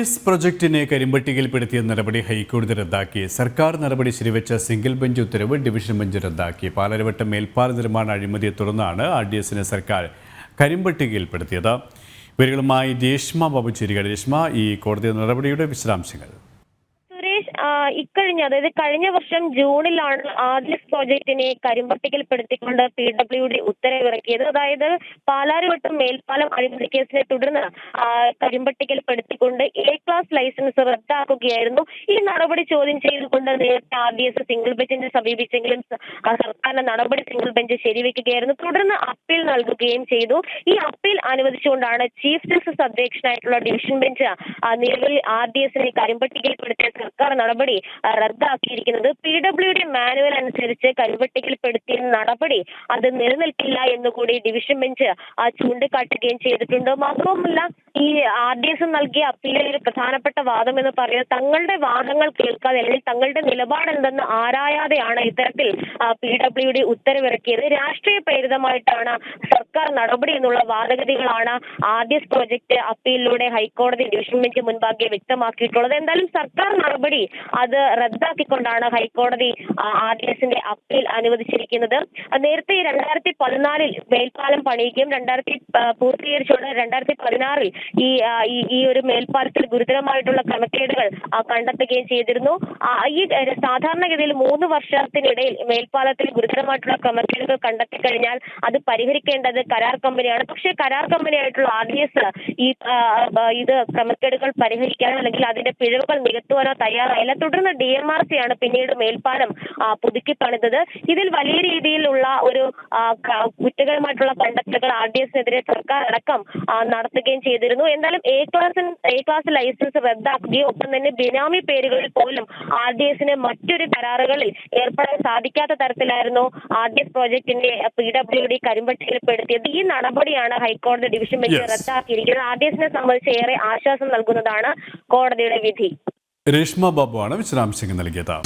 S പ്രൊജക്ടിനെ കരിമ്പട്ടികയിൽപ്പെടുത്തിയ നടപടി ഹൈക്കോടതി റദ്ദാക്കി. സർക്കാർ നടപടി ശരിവെച്ച സിംഗിൾ ബെഞ്ച് ഉത്തരവ് ഡിവിഷൻ ബെഞ്ച് റദ്ദാക്കി. പാലരവട്ടം മേൽപ്പാല നിർമ്മാണ അഴിമതിയെ തുടർന്നാണ് അഡിയസിനെ സർക്കാർ കരിമ്പട്ടികയിൽപ്പെടുത്തിയത്. ഇവരുകളുമായി രേഷ്മ ബാബു ചേരുകയാണ് രേഷ്മ ഈ കോടതി നടപടിയുടെ വിശദാംശങ്ങൾ. ഇക്കഴിഞ്ഞ അതായത് കഴിഞ്ഞ വർഷം ജൂണിലാണ് ആദ്യസ് പ്രോജക്റ്റിനെ കരിമ്പട്ടികൽപ്പെടുത്തിക്കൊണ്ട് പി ഡബ്ല്യു ഡി ഉത്തരവിറക്കിയത്. അതായത് പാലാരിവട്ടം മേൽപ്പാലം അഴിമതി കേസിനെ തുടർന്ന് കരിമ്പട്ടികൽപ്പെടുത്തിക്കൊണ്ട് എ ക്ലാസ് ലൈസൻസ് റദ്ദാക്കുകയായിരുന്നു. ഈ നടപടി ചോദ്യം ചെയ്തുകൊണ്ട് നേരത്തെ ആർ ഡി എസ് സിംഗിൾ ബെഞ്ചിനെ സമീപിച്ചെങ്കിലും സർക്കാരിന്റെ നടപടി സിംഗിൾ ബെഞ്ച് ശരിവെക്കുകയായിരുന്നു. തുടർന്ന് അപ്പീൽ നൽകുകയും ചെയ്തു. ഈ അപ്പീൽ അനുവദിച്ചുകൊണ്ടാണ് ചീഫ് ജസ്റ്റിസ് അധ്യക്ഷനായിട്ടുള്ള ഡിവിഷൻ ബെഞ്ച് നിലവിൽ ആർ ഡി എസിനെ കരിമ്പട്ടികയിൽപ്പെടുത്തിയ സർക്കാർ നടപടി റദ്ദാക്കിയിരിക്കുന്നത്. പി ഡബ്ല്യു ഡി മാനുവൽ അനുസരിച്ച് കരിമ്പട്ടികയിൽപ്പെടുത്തിയ നടപടി അത് നിലനിൽക്കില്ല എന്നുകൂടി ഡിവിഷൻ ബെഞ്ച് ചൂണ്ടിക്കാട്ടുകയും ചെയ്തിട്ടുണ്ട്. മാത്രവുമല്ല ഈ ആർ ഡി എസ് നൽകിയ അപ്പീലിൽ ഒരു പ്രധാനപ്പെട്ട വാദം എന്ന് പറയുന്നത് തങ്ങളുടെ വാദങ്ങൾ കേൾക്കാതെ അല്ലെങ്കിൽ തങ്ങളുടെ നിലപാട് എന്തെന്ന് ആരായാതെയാണ് ഇത്തരത്തിൽ പി ഡബ്ല്യു ഡി ഉത്തരവിറക്കിയത്. രാഷ്ട്രീയ പ്രേരിതമായിട്ടാണ് സർക്കാർ നടപടി എന്നുള്ള വാദഗതികളാണ് എസ് പ്രോജക്ട് അപ്പീലിലൂടെ ഹൈക്കോടതി ഡിവിഷൻ ബെഞ്ച് മുൻപാകെ വ്യക്തമാക്കിയിട്ടുള്ളത്. എന്തായാലും സർക്കാർ നടപടി അത് റദ്ദാക്കിക്കൊണ്ടാണ് ഹൈക്കോടതി ആർ ഡി എസിന്റെ അപ്പീൽ അനുവദിച്ചിരിക്കുന്നത്. നേരത്തെ രണ്ടായിരത്തി പതിനാലിൽ മേൽപ്പാലം പണിയുകയും രണ്ടായിരത്തി പൂർത്തീകരിച്ചുകൊണ്ട് രണ്ടായിരത്തി പതിനാറിൽ ഈ ഈ ഒരു മേൽപ്പാലത്തിൽ ഗുരുതരമായിട്ടുള്ള ക്രമക്കേടുകൾ കണ്ടെത്തുകയും ചെയ്തിരുന്നു. ഈ സാധാരണഗതിയിൽ മൂന്ന് വർഷത്തിനിടയിൽ മേൽപ്പാലത്തിൽ ഗുരുതരമായിട്ടുള്ള ക്രമക്കേടുകൾ കണ്ടെത്തി കഴിഞ്ഞാൽ അത് പരിഹരിക്കേണ്ടത് കരാർ കമ്പനിയാണ്. പക്ഷേ കരാർ കമ്പനിയായിട്ടുള്ള ആർ ഡി എസ് ഈ ഇത് ക്രമക്കേടുകൾ പരിഹരിക്കാനോ അല്ലെങ്കിൽ അതിന്റെ പിഴവുകൾ നികത്തുവാനോ തയ്യാറായില്ല. തുടർന്ന് ഡി എം ആർ സി ആണ് പിന്നീട് മേൽപ്പാലം പുതുക്കി പണിതത്. ഇതിൽ വലിയ രീതിയിലുള്ള ഒരു കുറ്റകരമായിട്ടുള്ള കണ്ടെത്തലുകൾ ആർ ഡി എസിനെതിരെ സർക്കാർ അടക്കം നടത്തുകയും ചെയ്തിരുന്നു. എന്തായാലും A class A class licence റദ്ദാക്കുകയും ഒപ്പം തന്നെ ബിനാമി പേരുകളിൽ പോലും ആർ ഡി എസിന് മറ്റൊരു കരാറുകളിൽ ഏർപ്പെടാൻ സാധിക്കാത്ത തരത്തിലായിരുന്നു ആർ ഡി എസ് പ്രോജക്ടിന്റെ പി ഡബ്ല്യു ഡി കരിമ്പട്ടികപ്പെടുത്തിയത് ഈ നടപടിയാണ് ഹൈക്കോടതി ഡിവിഷൻ ബെഞ്ച്. റദ്ദാക്കിയിരിക്കുന്നത്. ആർ ഡി എസിനെ സംബന്ധിച്ച് ഏറെ ആശ്വാസം നൽകുന്നതാണ് കോടതിയുടെ വിധി. രേഷ്മ ബാബു ആണ് വിശദാംശങ്ങൾ നൽകിയത്.